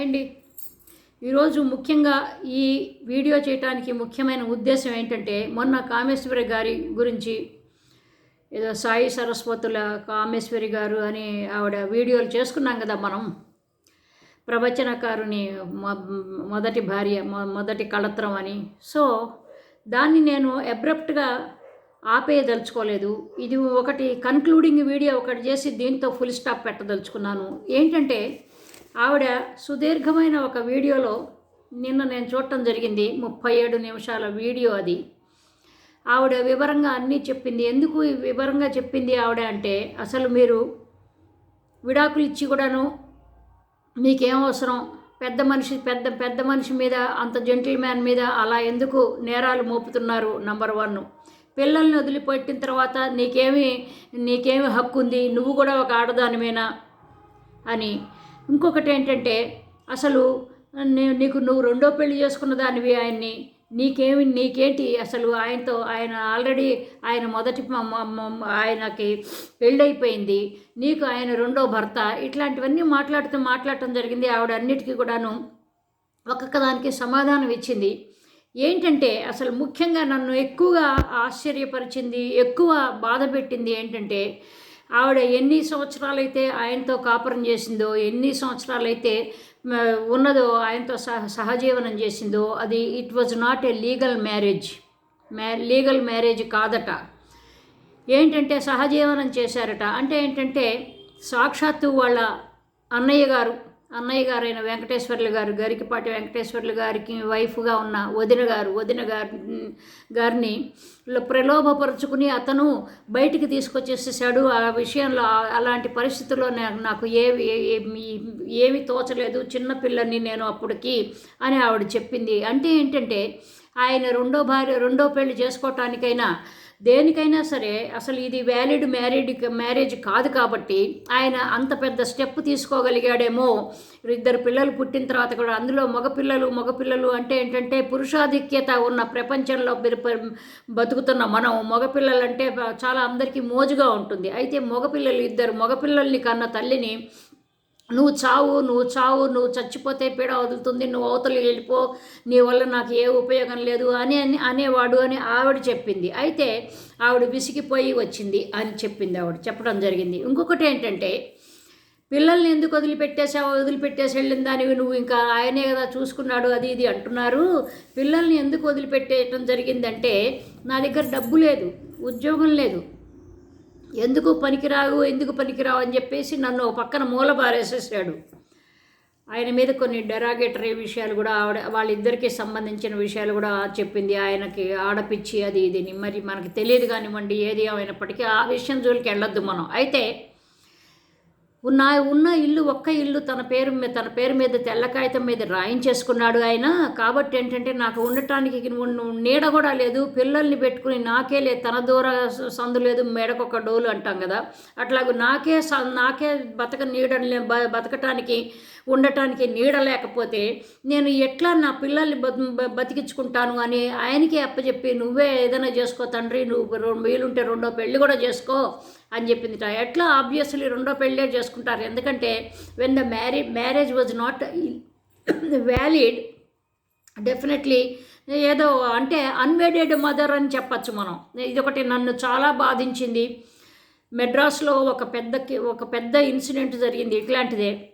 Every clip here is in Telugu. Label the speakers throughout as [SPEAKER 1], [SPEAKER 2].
[SPEAKER 1] అండి ఈరోజు ముఖ్యంగా ఈ వీడియో చేయడానికి ముఖ్యమైన ఉద్దేశం ఏంటంటే మొన్న కామేశ్వరి గారి గురించి ఏదో సాయి సరస్వతుల కామేశ్వరి గారు అని ఆవిడ వీడియోలు చేసుకున్నాం కదా మనం. ప్రవచనకారుని మొదటి భార్య మొ- మొదటి కళత్రం అని. సో దాన్ని నేను అబ్రప్ట్గా ఆపేయదలుచుకోలేదు. ఇది ఒకటి కన్క్లూడింగ్ వీడియో ఒకటి చేసి దీంతో ఫుల్ స్టాప్ పెట్టదలుచుకున్నాను. ఏంటంటే ఆవిడ సుదీర్ఘమైన ఒక వీడియోలో నిన్న నేను చూడటం జరిగింది. ముప్పై ఏడు నిమిషాల వీడియో అది. ఆవిడ వివరంగా అన్నీ చెప్పింది. ఎందుకు వివరంగా చెప్పింది ఆవిడ అంటే అసలు మీరు విడాకులు ఇచ్చి కూడాను మీకేం అవసరం పెద్ద మనిషి పెద్ద పెద్ద మనిషి మీద అంత జెంటిల్ మ్యాన్ మీద అలా ఎందుకు నేరాలు మోపుతున్నారు? Number one. పిల్లల్ని వదిలిపెట్టిన తర్వాత నీకేమి నీకేమి హక్కు ఉంది నువ్వు కూడా ఒక ఆడదానిమేనా అని. ఇంకొకటి ఏంటంటే అసలు నేను నీకు నువ్వు రెండో పెళ్ళి చేసుకున్న దానివి ఆయన్ని నీకేమి నీకేంటి అసలు ఆయనతో ఆయన ఆల్రెడీ ఆయన మొదటి మ- ఆయనకి పెళ్ళైపోయింది నీకు ఆయన రెండో భర్త ఇట్లాంటివన్నీ మాట్లాడుతూ మాట్లాడటం జరిగింది ఆవిడ అన్నిటికీ కూడాను ఒక్కొక్క దానికి సమాధానం ఇచ్చింది. ఏంటంటే అసలు ముఖ్యంగా నన్ను ఎక్కువగా ఆశ్చర్యపరిచింది ఎక్కువ బాధ పెట్టింది ఏంటంటే ఆవిడ ఎన్ని సంవత్సరాలైతే ఆయనతో కాపురం చేసిందో ఎన్ని సంవత్సరాలైతే ఉన్నదో ఆయనతో సహ సహజీవనం చేసిందో అది it was not a legal marriage మ్యా లీగల్ మ్యారేజ్ కాదట. ఏంటంటే సహజీవనం చేశారట. అంటే ఏంటంటే సాక్షాత్తు వాళ్ళ అన్నయ్య గారు అన్నయ్య గారైన వెంకటేశ్వర్లు గారు గరికిపాటి వెంకటేశ్వర్లు గారికి వైఫ్గా ఉన్న వదిన గారు వదిన గారి గారిని ప్రలోభపరుచుకుని అతను బయటికి తీసుకొచ్చేసేసాడు. ఆ విషయంలో అలాంటి పరిస్థితుల్లో నాకు ఏవి ఏమి ఏమీ తోచలేదు. చిన్నపిల్లని నేను అప్పటికి అని ఆవిడ చెప్పింది. అంటే ఏంటంటే ఆయన రెండో భార్య రెండో పెళ్ళి చేసుకోవటానికైనా దేనికైనా సరే అసలు ఇది వ్యాలిడ్ మ్యారీడ్ మ్యారేజ్ కాదు కాబట్టి ఆయన అంత పెద్ద స్టెప్ తీసుకోగలిగాడేమో. ఇద్దరు పిల్లలు పుట్టిన తర్వాత కూడా అందులో మగపిల్లలు మగపిల్లలు అంటే ఏంటంటే పురుషాధిక్యత ఉన్న ప్రపంచంలో బతుకుతున్న మనం. మగపిల్లలు అంటే చాలా అందరికీ మోజుగా ఉంటుంది. అయితే మగపిల్లలు ఇద్దరు మగపిల్లల్ని కన్న తల్లిని నువ్వు చావు నువ్వు చావు నువ్వు చచ్చిపోతే పీడ వదులుతుంది నువ్వు అవతలి వెళ్ళిపో నీ వల్ల నాకు ఏ ఉపయోగం లేదు అని అని అనేవాడు అని ఆవిడ చెప్పింది. అయితే ఆవిడ విసిగిపోయి వచ్చింది అని చెప్పింది ఆవిడ. చెప్పడం జరిగింది. ఇంకొకటి ఏంటంటే పిల్లల్ని ఎందుకు వదిలిపెట్టేసావు వదిలిపెట్టేసి వెళ్ళిన దానివి నువ్వు ఇంకా ఆయనే కదా చూసుకున్నాడు అది ఇది అంటున్నారు. పిల్లల్ని ఎందుకు వదిలిపెట్టేయటం జరిగిందంటే నా దగ్గర డబ్బు లేదు ఉద్యోగం లేదు ఎందుకు పనికిరావు ఎందుకు పనికిరావు అని చెప్పేసి నన్ను ఒక పక్కన మూల పారేసేసాడు ఆయన మీద కొన్ని డెరాగేటరీ విషయాలు కూడా ఆవిడ వాళ్ళిద్దరికీ సంబంధించిన విషయాలు కూడా చెప్పింది. ఆయనకి ఆడపిచ్చి అది ఇది మరి మనకి తెలియదు కానివ్వండి ఏది అయినప్పటికీ ఆ విషయం జోలికి వెళ్ళొద్దు మనం. అయితే ఉన్న ఉన్న ఇల్లు ఒక్క ఇల్లు తన పేరు మీద తన పేరు మీద తెల్ల కాగితం మీద రాయించేసుకున్నాడు ఆయన. కాబట్టి ఏంటంటే నాకు ఉండటానికి నీడ కూడా లేదు. పిల్లల్ని పెట్టుకుని నాకే లేదు తన దూర సందు లేదు. మేడకొక డోలు అంటాం కదా. అట్లాగే నాకే స- నాకే బతక నీడ బ- బతకటానికి ఉండటానికి నీడ లేకపోతే నేను ఎట్లా నా పిల్లల్ని బతికించుకుంటాను అని ఆయనకే అప్పచెప్పి నువ్వే ఏదైనా చేసుకో తండ్రి. నువ్వు రెండు వీలుంటే రెండో పెళ్ళి కూడా చేసుకో. అని చెప్పిందిట ఎట్లా? ఆబ్వియస్లీ రెండో పెళ్ళే చేసుకుంటారు. ఎందుకంటే when the marry marriage was not valid definitely ఏదో అంటే అన్వెడెడ్ మదర్ అని చెప్పచ్చు మనం. ఇది ఒకటి నన్ను చాలా బాధించింది. మెడ్రాస్లో ఒక పెద్ద ఒక పెద్ద ఇన్సిడెంట్ జరిగింది ఇట్లాంటిదే.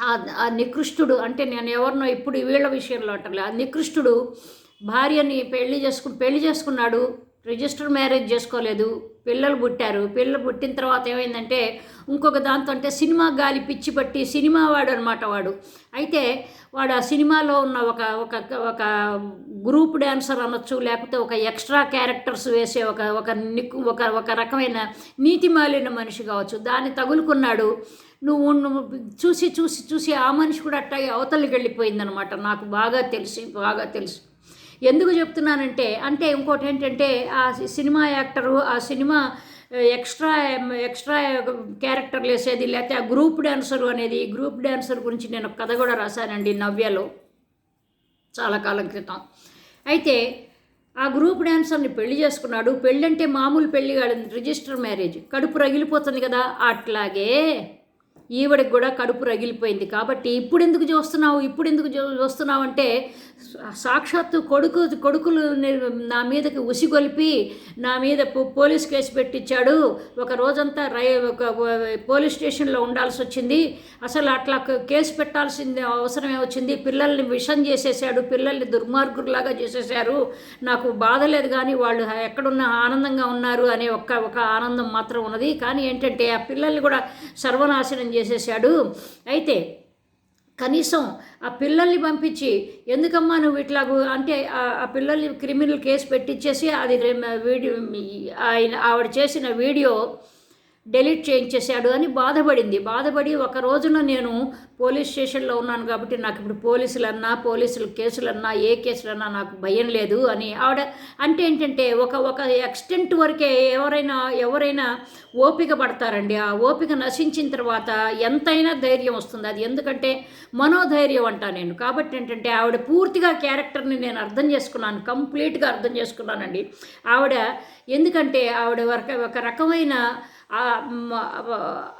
[SPEAKER 1] ఆ- నికృష్టుడు అంటే నేను ఎవరినో ఇప్పుడు వీళ్ళ విషయంలో అంటలే ఆ నికృష్టుడు భార్యని పెళ్ళి చేసుకు పెళ్ళి చేసుకున్నాడు. రిజిస్టర్ మ్యారేజ్ చేసుకోలేదు పిల్లలు పుట్టారు. పిల్లలు పుట్టిన తర్వాత ఏమైందంటే ఇంకొక దాంతో అంటే సినిమా గాలి పిచ్చి పట్టి సినిమా వాడు అనమాట వాడు. అయితే వాడు ఆ సినిమాలో ఉన్న ఒక ఒక ఒక గ్రూప్ డ్యాన్సర్ అనొచ్చు లేకపోతే ఒక ఎక్స్ట్రా క్యారెక్టర్స్ వేసే ఒక ఒక నిక్కు ఒక ఒక రకమైన నీతి మాలిన మనిషి కావచ్చు. దాన్ని తగులుకున్నాడు. నువ్వు నువ్వు చూసి చూసి చూసి ఆ మనిషి కూడా అట్టాగే అవతలికి వెళ్ళిపోయిందనమాట. నాకు బాగా తెలిసి బాగా తెలుసు. ఎందుకు చెప్తున్నానంటే అంటే ఇంకోటి ఏంటంటే ఆ సినిమా యాక్టరు ఆ సినిమా ఎక్స్ట్రా ఎక్స్ట్రా క్యారెక్టర్లు వేసేది లేకపోతే ఆ గ్రూప్ డ్యాన్సర్ అనేది గ్రూప్ డ్యాన్సర్ గురించి నేను కథ కూడా రాశానండి నవ్యలో చాలా కాలం క్రితం. అయితే ఆ గ్రూప్ డ్యాన్సర్ని పెళ్ళి చేసుకున్నాడు. పెళ్ళంటే మామూలు పెళ్ళి కాదు రిజిస్టర్ మ్యారేజ్. కడుపు రగిలిపోతుంది కదా అట్లాగే ఈవిడకి కూడా కడుపు రగిలిపోయింది. కాబట్టి ఇప్పుడు ఎందుకు చూస్తున్నావు? ఇప్పుడు ఎందుకు చూస్తున్నావు అంటే సాక్షాత్తు కొడుకు కొడుకులు నా మీదకి ఉసిగొలిపి నా మీద పోలీస్ కేసు పెట్టించాడు ఒక రోజంతా రై ఒక పోలీస్ స్టేషన్లో ఉండాల్సి వచ్చింది అసలు అట్లా కేసు పెట్టాల్సింది అవసరమే వచ్చింది. పిల్లల్ని విషం చేసేసాడు పిల్లల్ని దుర్మార్గులాగా చేసేసారు నాకు బాధ లేదు కానీ వాళ్ళు ఎక్కడున్న ఆనందంగా ఉన్నారు అనే ఒక్క ఒక ఆనందం మాత్రం ఉన్నది. కానీ ఏంటంటే ఆ పిల్లల్ని కూడా సర్వనాశనం చేసేసాడు అయితే కనీసం ఆ పిల్లల్ని పంపించి ఎందుకమ్మా నువ్వు ఇట్లాగూ అంటే ఆ- పిల్లల్ని క్రిమినల్ కేసు పెట్టించేసి అది వీడియో ఆయన ఆవిడ చేసిన వీడియో డెలీట్ చేయించేశాడు అని బాధపడింది. బాధపడి ఒక రోజున నేను పోలీస్ స్టేషన్లో ఉన్నాను కాబట్టి నాకు ఇప్పుడు పోలీసులన్నా పోలీసులు కేసులన్నా ఏ కేసులన్నా నాకు భయం లేదు అని ఆవిడ అంటే ఏంటంటే ఒక ఒక ఎక్స్టెంట్ వరకే ఎవరైనా ఎవరైనా ఓపిక పడతారండి. ఆ ఓపిక నశించిన తర్వాత ఎంతైనా ధైర్యం వస్తుంది. అది ఎందుకంటే మనోధైర్యం అంటా నేను. కాబట్టి ఏంటంటే ఆవిడ పూర్తిగా క్యారెక్టర్ని నేను అర్థం చేసుకున్నాను. కంప్లీట్గా అర్థం చేసుకున్నానండి. ఆవిడ ఎందుకంటే ఆవిడ ఒక ఒక రకమైన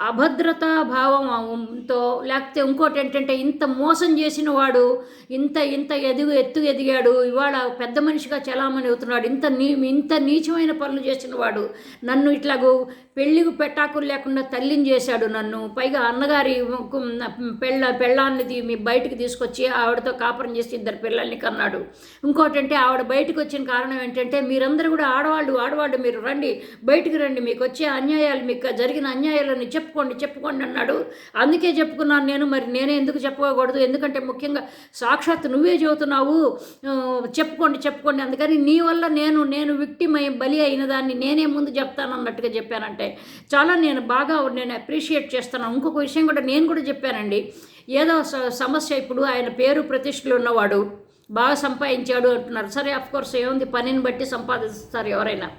[SPEAKER 1] అభద్రతా భావంతో లేకపోతే ఇంకోటి ఏంటంటే ఇంత మోసం చేసిన వాడు ఇంత ఇంత ఎదుగు ఎత్తు ఎదిగాడు ఇవాళ పెద్ద మనిషిగా చలామణి అవుతున్నాడు ఇంత నీ ఇంత నీచమైన పనులు చేసిన వాడు నన్ను ఇట్లాగూ పెళ్ళికి పెట్టాకులు లేకుండా తల్లిని చేశాడు నన్ను పైగా అన్నగారి పెళ్ళ పెళ్ళాన్ని మీ బయటకు తీసుకొచ్చి ఆవిడతో కాపురం చేసి ఇద్దరు పిల్లల్ని కన్నాడు. ఇంకోటి అంటే ఆవిడ బయటకు వచ్చిన కారణం ఏంటంటే మీరందరూ కూడా ఆడవాళ్ళు ఆడవాళ్ళు మీరు రండి బయటకు రండి మీకు వచ్చే అన్యాయాలు మీకు జరిగిన అన్యాయాలని చెప్పుకోండి చెప్పుకోండి అన్నాడు. అందుకే చెప్పుకున్నాను నేను మరి నేనే ఎందుకు చెప్పుకోకూడదు ఎందుకంటే ముఖ్యంగా సాక్షాత్ నువ్వే చెబుతున్నావు. చెప్పుకోండి చెప్పుకోండి అందుకని నీ వల్ల నేను నేను విక్టిమ్ బలి అయిన దాన్ని నేనే ముందు చెప్తాను అన్నట్టుగా చెప్పానంటే చాలా నేను బాగా నేను అప్రిషియేట్ చేస్తున్నాను ఇంకొక విషయం కూడా నేను కూడా చెప్పానండి. ఏదో స- సమస్య ఇప్పుడు ఆయన పేరు ప్రతిష్టలు ఉన్నవాడు. బాగా సంపాదించాడు అంటున్నారు. సరే అఫ్కోర్స్ ఏముంది? పనిని బట్టి సంపాదిస్తారు ఎవరైనా.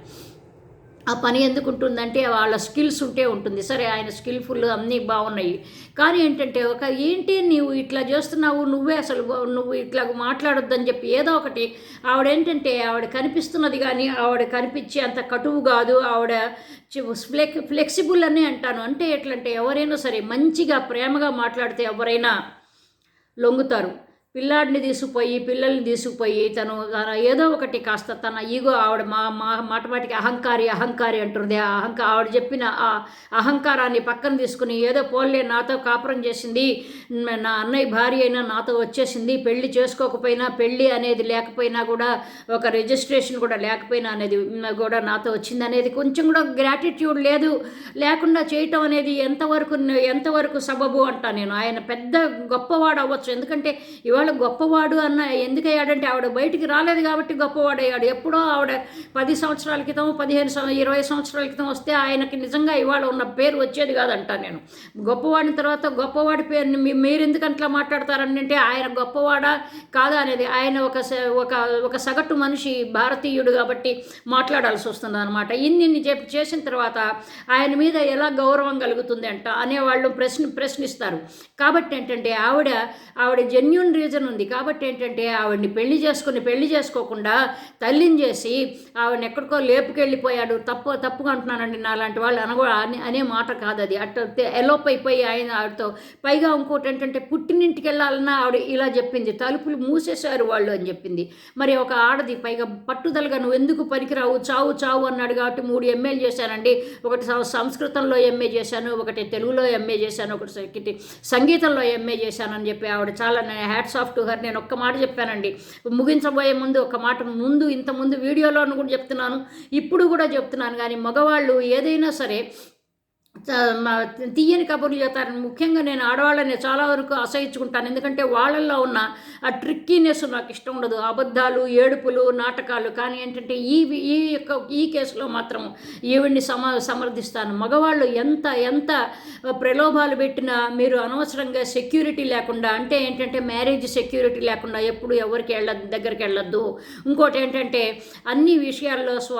[SPEAKER 1] ఆ పని ఎందుకు ఉంటుందంటే వాళ్ళ స్కిల్స్ ఉంటే ఉంటుంది. సరే ఆయన స్కిల్ఫుల్ అన్నీ బాగున్నాయి. కానీ ఏంటంటే ఒక ఏంటి నీవు ఇట్లా చేస్తున్నావు నువ్వే అసలు నువ్వు ఇట్లా మాట్లాడొద్దని చెప్పి ఏదో ఒకటి ఆవిడ ఏంటంటే ఆవిడ కనిపిస్తున్నది కానీ ఆవిడ కనిపించే అంత కటువు కాదు. ఆవిడ ఫ్లెక్ ఫ్లెక్సిబుల్ అని అంటాను. అంటే ఎట్లంటే ఎవరైనా సరే మంచిగా ప్రేమగా మాట్లాడితే ఎవరైనా లొంగుతారు. పిల్లాడిని తీసుకుపోయి పిల్లల్ని తీసుకుపోయి తను ఏదో ఒకటి కాస్త తన ఈగో ఆవిడ మా మా మాటమాటికి అహంకారి అహంకారి అంటుంది. ఆ అహంకా ఆవిడ చెప్పిన ఆ అహంకారాన్ని పక్కన తీసుకుని ఏదో పోలే నాతో కాపురం చేసింది. నా అన్నయ్య భార్య అయినా నాతో వచ్చేసింది. పెళ్ళి చేసుకోకపోయినా పెళ్ళి అనేది లేకపోయినా కూడా ఒక రిజిస్ట్రేషన్ కూడా లేకపోయినా అనేది కూడా నాతో వచ్చింది అనేది కొంచెం కూడా గ్రాటిట్యూడ్ లేదు. లేకుండా చేయటం అనేది ఎంతవరకు ఎంతవరకు సబబు అంటా నేను. ఆయన పెద్ద గొప్పవాడు అవ్వచ్చు. ఎందుకంటే ఇవాళ గొప్పవాడు అన్న ఎందుకయ్యాడంటే ఆవిడ బయటికి రాలేదు కాబట్టి గొప్పవాడు అయ్యాడు ఎప్పుడో ఆవిడ పది సంవత్సరాల క్రితం పదిహేను సంవ ఇరవై సంవత్సరాల క్రితం వస్తే ఆయనకి నిజంగా ఇవాళ ఉన్న పేరు వచ్చేది కాదంట నేను. గొప్పవాడిని తర్వాత గొప్పవాడి పేరుని మీరు ఎందుకు అట్లా మాట్లాడతారంటే ఆయన గొప్పవాడా కాదా అనేది. ఆయన ఒక స- ఒక ఒక సగటు మనిషి భారతీయుడు కాబట్టి మాట్లాడాల్సి వస్తుంది అనమాట ఇన్ని ఇన్ని చెప్పి చేసిన తర్వాత ఆయన మీద ఎలా గౌరవం కలుగుతుంది అంట అనేవాళ్ళు ప్రశ్న ప్రశ్నిస్తారు. కాబట్టి ఏంటంటే ఆవిడ ఆవిడ జెన్యున్ రీజన్ ఉంది కాబట్టి ఏంటంటే ఆవిడ్ని పెళ్ళి చేసుకుని పెళ్ళి చేసుకోకుండా తల్లిని చేసి ఆవిడని ఎక్కడికో లేపుకెళ్ళిపోయాడు. తప్పు తప్పుగా అంటున్నానండి నా లాంటి వాళ్ళు అనగో అనే అనే మాట కాదు అది. అట్ట ఎలోప్ అయిపోయి ఆయన ఆవిడతో పైగా ఇంకోటి ఏంటంటే పుట్టినింటికి వెళ్ళాలన్నా ఆవిడ ఇలా చెప్పింది. తలుపులు మూసేశారు వాళ్ళు అని చెప్పింది. మరి ఒక ఆడది పైగా పట్టుదలగా నువ్వు ఎందుకు పనికిరావు? చావు చావు అన్నాడు కాబట్టి మూడు ఎంఏలు చేశానండి. ఒకటి సంస్కృతంలో ఎంఏ చేశాను ఒకటి తెలుగులో ఎంఏ చేశాను ఒకటి ఒకటి సంగీతంలో ఎంఏ చేశానని చెప్పి ఆవిడ చాలా హ్యాట్స్ ఆఫ్ టు హర్ నేను ఒక్క మాట చెప్పానండి. ముగించబోయే ముందు ఒక మాట ముందు ఇంత ముందు వీడియోలోను కూడా చెప్తున్నాను. ఇప్పుడు కూడా చెప్తున్నాను. కానీ మగవాళ్ళు ఏదైనా సరే తీయని కబుర్లు చేస్తారు ముఖ్యంగా నేను ఆడవాళ్ళని చాలా వరకు అసహించుకుంటాను ఎందుకంటే వాళ్ళల్లో ఉన్న ఆ ట్రిక్కీనెస్ నాకు ఇష్టం ఉండదు. అబద్ధాలు ఏడుపులు నాటకాలు కానీ ఏంటంటే ఈ ఈ యొక్క ఈ కేసులో మాత్రం ఈవిడ్ని సమ సమర్థిస్తాను. మగవాళ్ళు ఎంత ఎంత ప్రలోభాలు పెట్టినా మీరు అనవసరంగా సెక్యూరిటీ లేకుండా అంటే ఏంటంటే మ్యారేజ్ సెక్యూరిటీ లేకుండా ఎప్పుడు ఎవరికి వెళ్ళ దగ్గరికి వెళ్ళొద్దు. ఇంకోటి ఏంటంటే అన్ని విషయాల్లో స్వ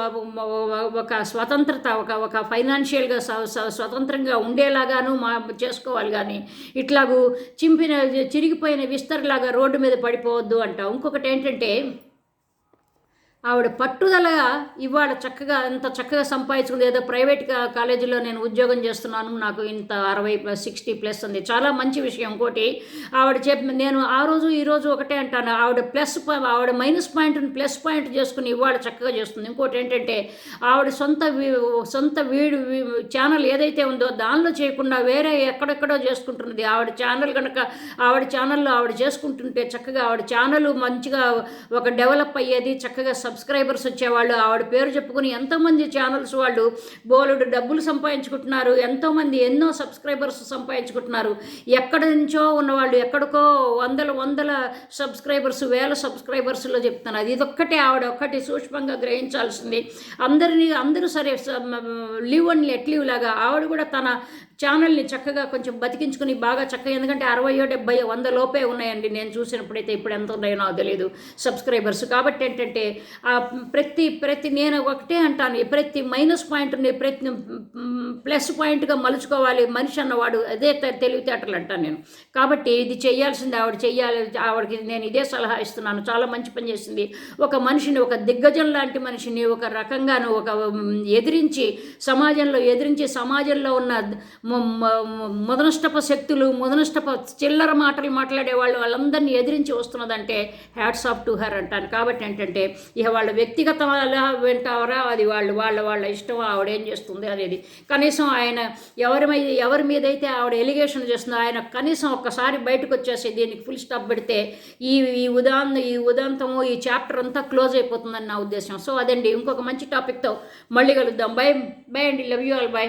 [SPEAKER 1] ఒక స్వతంత్రత ఒక ఒక ఫైనాన్షియల్గా స- స్వతంత్రంగా ఉండేలాగాను మా చేసుకోవాలి కానీ ఇట్లాగూ చింపిన చిరిగిపోయిన విస్తరలాగా రోడ్డు మీద పడిపోవద్దు అంట ఇంకొకటి ఏంటంటే ఆవిడ పట్టుదలగా ఇవాళ చక్కగా అంత చక్కగా సంపాదించుకుంది. ఏదో ప్రైవేట్ కాలేజీలో నేను ఉద్యోగం చేస్తున్నాను నాకు ఇంత అరవై ప్లస్ సిక్స్టీ ప్లస్ ఉంది. చాలా మంచి విషయం ఇంకోటి ఆవిడ చెప్పి నేను ఆ రోజు ఈ రోజు ఒకటే అంటాను. ఆవిడ ప్లస్ ఆవిడ మైనస్ పాయింట్ని ప్లస్ పాయింట్ చేసుకుని ఇవాళ చక్కగా చేస్తుంది. ఇంకోటి ఏంటంటే ఆవిడ సొంత సొంత వీడు ఛానల్ ఏదైతే ఉందో దానిలో చేయకుండా వేరే ఎక్కడెక్కడో చేసుకుంటున్నది. ఆవిడ ఛానల్ కనుక ఆవిడ ఛానల్లో ఆవిడ చేసుకుంటుంటే చక్కగా ఆవిడ ఛానల్ మంచిగా ఒక డెవలప్ అయ్యేది చక్కగా సబ్స్క్రైబర్స్ వచ్చేవాళ్ళు. ఆవిడ పేరు చెప్పుకుని ఎంతోమంది ఛానల్స్ వాళ్ళు బోలుడు డబ్బులు సంపాదించుకుంటున్నారు. ఎంతోమంది ఎన్నో సబ్స్క్రైబర్స్ సంపాదించుకుంటున్నారు. ఎక్కడి నుంచో ఉన్నవాళ్ళు ఎక్కడికో వందల వందల సబ్స్క్రైబర్స్ వేల సబ్స్క్రైబర్స్లో చెప్తున్నారు. ఇదొక్కటే ఆవిడ ఒక్కటి సూక్ష్మంగా గ్రహించాల్సింది. అందరినీ అందరూ సరే లివ్ అండ్ లెట్ లివ్ లాగా ఆవిడ కూడా తన ఛానల్ని చక్కగా కొంచెం బతికించుకుని బాగా చక్కగా ఎందుకంటే అరవయో డెబ్బై వంద లోపే ఉన్నాయండి. నేను చూసినప్పుడైతే ఇప్పుడు ఎంత ఉన్నాయో నాకు తెలియదు సబ్స్క్రైబర్స్ కాబట్టి ఏంటంటే ప్రతి ప్రతి నేను ఒకటే అంటాను. ప్రతి మైనస్ పాయింట్ని ప్రతి ప్లస్ పాయింట్గా మలుచుకోవాలి మనిషి అన్నవాడు అదే తెలివితేటలు అంటాను నేను. కాబట్టి ఇది చేయాల్సింది ఆవిడ చేయాలి ఆవిడకి నేను ఇదే సలహా ఇస్తున్నాను. చాలా మంచి పని చేసింది. ఒక మనిషిని ఒక దిగ్గజం లాంటి మనిషిని ఒక రకంగాను ఒక ఎదిరించి సమాజంలో ఎదిరించి సమాజంలో ఉన్న ముదనష్టప శక్తులు ముదనష్టప చిల్లర మాటలు మాట్లాడే వాళ్ళు వాళ్ళందరినీ ఎదిరించి వస్తున్నదంటే హ్యాట్స్ ఆఫ్ టు హర్ అంటాను. కాబట్టి ఏంటంటే ఇక వాళ్ళ వ్యక్తిగత వింటారా అది వాళ్ళు వాళ్ళ వాళ్ళ ఇష్టం ఆవిడ ఏం చేస్తుంది అనేది. కనీసం ఆయన ఎవరి ఎవరి మీద అయితే ఆవిడ ఎలిగేషన్ చేస్తుందో ఆయన కనీసం ఒక్కసారి బయటకు వచ్చేసి దీనికి ఫుల్ స్టాప్ పెడితే ఈ ఈ ఉదాహరణ ఈ ఉదాంతము ఈ చాప్టర్ అంతా క్లోజ్ అయిపోతుందని నా ఉద్దేశం. సో అదండి. ఇంకొక మంచి టాపిక్తో మళ్ళీ కలుద్దాం. బై బై అండి. Love you all bye